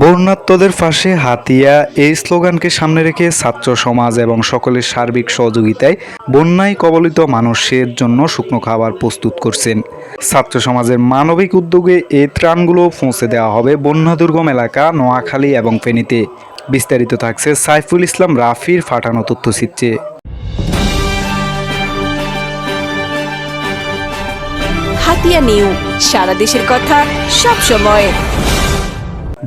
বর্ণাত্মদের পাশে হাতিয়া এই স্লোগানকে সামনে রেখে ছাত্র সমাজ এবং সকলের সার্বিক সহযোগিতায় বন্যায় কবলিত মানুষের জন্য শুকনো খাবার প্রস্তুত করছেন। ছাত্র সমাজের মানবিক উদ্যোগে এই ত্রাণগুলো পৌঁছে দেওয়া হবে বন্যা দুর্গম এলাকা, নোয়াখালী এবং ফেনীতে। বিস্তারিত থাকছে সাইফুল ইসলাম রাফির ফাটানো তথ্যচিত্রে। হাতিয়া নিউ, সারা দেশের কথা সব সময়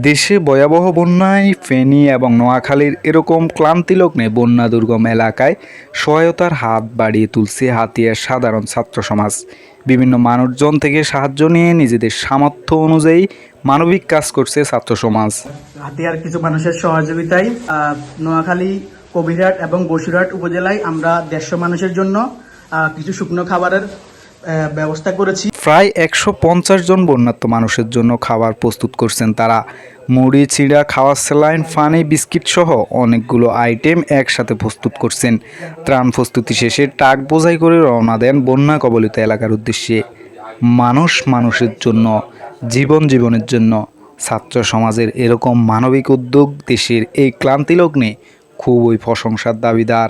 দেশে ভয়াবহ বন্যায় ফেনী এবং নোয়াখালীর এরকম ক্লান্তিলগ্নে বন্যা দুর্গম এলাকায় সহায়তার হাত বাড়িয়ে তুলছে হাতিয়ার সাধারণ ছাত্র সমাজ। বিভিন্ন মানুষজন থেকে সাহায্য নিয়ে নিজেদের সামর্থ্য অনুযায়ী মানবিক কাজ করছে ছাত্র সমাজ। হাতিয়ার কিছু মানুষের সহযোগিতায় নোয়াখালী, কবিরহাট এবং বসিরহাট উপজেলায় আমরা দেড়শো মানুষের জন্য কিছু শুকনো খাবারের ব্যবস্থা করেছি। প্রায় একশো পঞ্চাশ জন বন্যাত্ম মানুষের জন্য খাবার প্রস্তুত করছেন তারা। মুড়ি, চিড়া খাওয়ার স্যালাইন, ফানি বিস্কিট সহ অনেকগুলো আইটেম একসাথে প্রস্তুত করছেন। ত্রাণ প্রস্তুতি শেষে টাক বোঝাই করে রওনা দেন বন্যা কবলিত এলাকার উদ্দেশ্যে। মানুষ মানুষের জন্য, জীবন জীবনের জন্য। ছাত্র সমাজের এরকম মানবিক উদ্যোগ দেশের এই ক্লান্তিলগ্নে খুবই প্রশংসার দাবিদার।